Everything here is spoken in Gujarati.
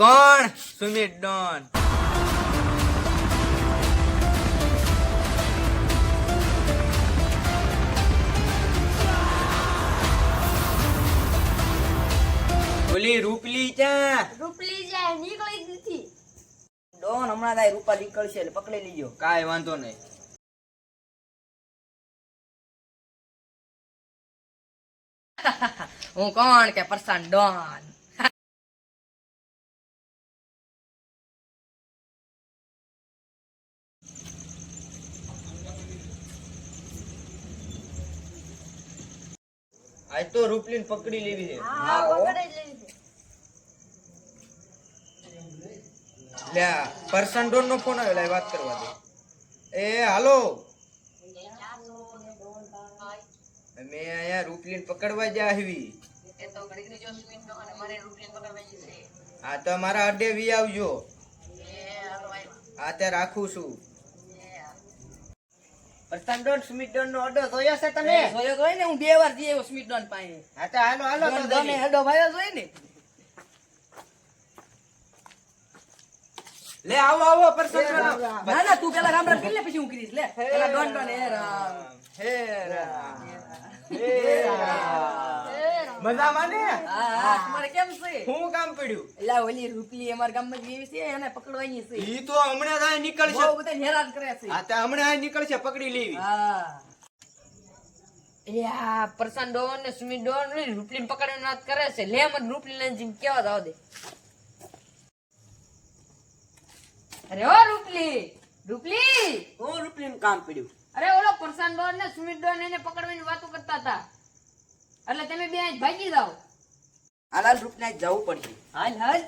કોણ? સુમિત ડોન. ઓલી રૂપલી ચા રૂપલી જાય નીકળી નથી. ડોન હમણાં તારી રૂપા નીકળશે એટલે પકડી લીજો. કાંઈ વાંધો નહીં. હું કોણ કે પરસાન ડોન? આજ તો રૂપલીન પકડી લેવી છે. હા પકડી લેવી છે. લે પર્સન ડોન નો ફોન આવ્યો લાય વાત કરવા દે. એ હાલો. અમે અહીંયા રૂપલીન પકડવા જ આવી. હા તો મારા અડે વી આવજો. હા તે રાખું છું. ડોન ડોન નો ઓર્ડર જોયો છે તમે? જોયો તો હોય ને હું બે વાર જઈ આવ્યો સ્મિત ડોન પાસે. હા તો હાલો હાલો તો ડોન ડોને જઈએ. હેડો ભાઈ જોઈ ને. લે આવો આવો પર્સન ના ના તું પેલા રામ રામ કરી લે પછી હું કરીશ. લે પેલા ડોન ડોન હે રામ હે રામ. હે રામ. મજામાં ને? હા હા તમારે કેમ છે? હું કામ પડ્યું? એટલે ઓલી રૂપલી અમાર ગામમાં જ એવી છે એને પકડવાની છે. ઈ તો હમણાં જ આ નીકળશે. બહુ બધા હેરાન કરે છે. હા તે હમણાં આ નીકળશે પકડી લેવી. હા. પ્રશાંત ડોન ને સુમિત ડોન ને રૂપલી પકડવાની વાત કરે છે. લે મને રૂપલી લઈને જીમ કેવા દાવ દે. અરે ઓ રૂપલી! રૂપલી! હું રૂપલી કામ પડ્યું. અરે ઓલો પ્રશાંત ડોન ને સુમિત ડોન એને પકડવાની વાતો કરતા હતા. એટલે તમે બે ભાગી જાઓ. હાલાલ રૂપને જવું પડશે. હાલ હાલ.